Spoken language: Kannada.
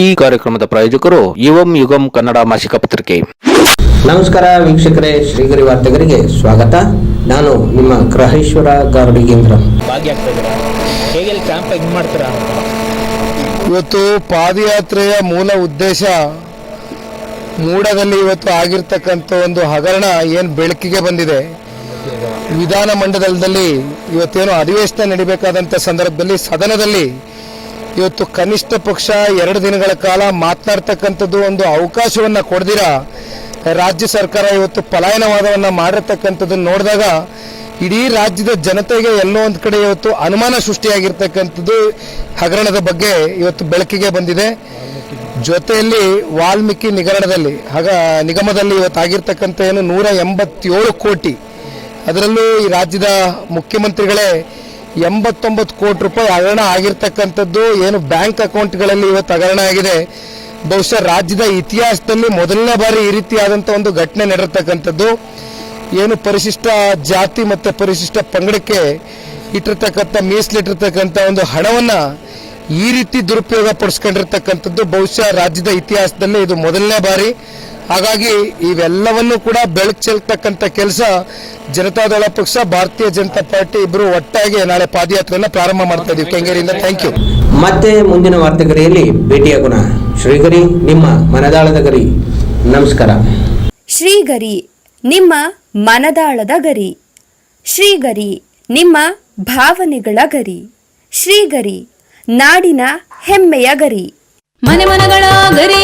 ಈ ಕಾರ್ಯಕ್ರಮದ ಪ್ರಾಯೋಜಕರು ಯುವಂ ಯುಗಂ ಕನ್ನಡ ಮಾಸಿಕ ಪತ್ರಿಕೆ. ನಮಸ್ಕಾರ ವೀಕ್ಷಕರೇ ಶ್ರೀಗರಿ ವಾರ್ತೆಗರಿಗೆ ಸ್ವಾಗತ. ನಾನು ನಿಮ್ಮ ಗ್ರಹೇಶ್ವರ ಗಾರುಡಿಗೇಂದ್ರ ಹೇಗೆ ಕ್ಯಾಂಪ್ ಹೆಂಗ್ ಮಾಡ್ತೀರಾ? ಇವತ್ತು ಪಾದಯಾತ್ರೆಯ ಮೂಲ ಉದ್ದೇಶ ಮೂಡದಲ್ಲಿ ಇವತ್ತು ಆಗಿರ್ತಕ್ಕಂಥ ಒಂದು ಹಗರಣ ಏನು ಬೆಳಕಿಗೆ ಬಂದಿದೆ. ವಿಧಾನ ಮಂಡಲದಲ್ಲಿ ಇವತ್ತೇನು ಅಧಿವೇಶನ ನಡಿಬೇಕಾದಂಥ ಸಂದರ್ಭದಲ್ಲಿ ಸದನದಲ್ಲಿ ಇವತ್ತು ಕನಿಷ್ಠ ಪಕ್ಷ ಎರಡು ದಿನಗಳ ಕಾಲ ಮಾತನಾಡ್ತಕ್ಕಂಥದ್ದು ಒಂದು ಅವಕಾಶವನ್ನು ಕೊಡ್ದಿರ? ರಾಜ್ಯ ಸರ್ಕಾರ ಇವತ್ತು ಪಲಾಯನವಾದವನ್ನು ಮಾಡಿರ್ತಕ್ಕಂಥದ್ದನ್ನು ನೋಡಿದಾಗ ಇಡೀ ರಾಜ್ಯದ ಜನತೆಗೆ ಎಲ್ಲೋ ಒಂದು ಕಡೆ ಇವತ್ತು ಅನುಮಾನ ಸೃಷ್ಟಿಯಾಗಿರ್ತಕ್ಕಂಥದ್ದು ಹಗರಣದ ಬಗ್ಗೆ ಇವತ್ತು ಬೆಳಕಿಗೆ ಬಂದಿದೆ. ಜೊತೆಯಲ್ಲಿ ವಾಲ್ಮೀಕಿ ನಿಗರಣದಲ್ಲಿ, ಹಾಗ, ನಿಗಮದಲ್ಲಿ ಇವತ್ತು ಆಗಿರ್ತಕ್ಕಂಥ ಏನು ನೂರ ಎಂಬತ್ತೇಳು ಕೋಟಿ. ಅದರಲ್ಲೂ ಈ ರಾಜ್ಯದ ಮುಖ್ಯಮಂತ್ರಿಗಳೇ ಎಂಬತ್ತೊಂಬತ್ತು ಕೋಟಿ ರೂಪಾಯಿ ಹಗರಣ ಆಗಿರ್ತಕ್ಕಂಥದ್ದು ಏನು ಬ್ಯಾಂಕ್ ಅಕೌಂಟ್ಗಳಲ್ಲಿ ಇವತ್ತು ಹಗರಣ ಆಗಿದೆ. ಬಹುಶಃ ರಾಜ್ಯದ ಇತಿಹಾಸದಲ್ಲಿ ಮೊದಲನೇ ಬಾರಿ ಈ ರೀತಿಯಾದಂಥ ಒಂದು ಘಟನೆ ನಡೆರ್ತಕ್ಕಂಥದ್ದು ಏನು ಪರಿಶಿಷ್ಟ ಜಾತಿ ಮತ್ತು ಪರಿಶಿಷ್ಟ ಪಂಗಡಕ್ಕೆ ಇಟ್ಟಿರ್ತಕ್ಕಂಥ, ಮೀಸಲಿಟ್ಟಿರ್ತಕ್ಕಂಥ ಒಂದು ಹಣವನ್ನು ಈ ರೀತಿ ದುರುಪಯೋಗ ಪಡಿಸ್ಕೊಂಡಿರ್ತಕ್ಕಂಥದ್ದು ಬಹುಶಃ ರಾಜ್ಯದ ಇತಿಹಾಸದಲ್ಲಿ ಇದು ಮೊದಲನೇ ಬಾರಿ. ಹಾಗಾಗಿ ಇವೆಲ್ಲವನ್ನೂ ಕೂಡ ಬೆಳಕು ಚೆಲ್ತಕ್ಕಂಥ ಕೆಲಸ ಜನತಾದಳ ಪಕ್ಷ ಭಾರತೀಯ ಜನತಾ ಪಾರ್ಟಿ ಇಬ್ಬರು ಒಟ್ಟಾಗಿ ನಾಳೆ ಪಾದಯಾತ್ರೆಯನ್ನು ಪ್ರಾರಂಭ ಮಾಡ್ತಾ ಇದೀವಿ. ಕೆಂಗೇರಿಯಿಂದ ಥ್ಯಾಂಕ್ ಯು ಮತ್ತೆ ಮುಂದಿನ ವಾರ್ತೆಗರಿಯಲ್ಲಿ ಭೇಟಿಯಾಗೋಣ ಶ್ರೀಗರಿ ನಿಮ್ಮ ಮನದಾಳದ ಗರಿ. ನಮಸ್ಕಾರ. ಶ್ರೀಗರಿ ನಿಮ್ಮ ಮನದಾಳದ ಗರಿ. ಶ್ರೀಗರಿ ನಿಮ್ಮ ಭಾವನೆಗಳ ಗರಿ. ಶ್ರೀಗರಿ ನಾಡಿನ ಹೆಮ್ಮೆಯ ಗರಿ. ಮನೆ ಮನಗಳ ಗರಿದು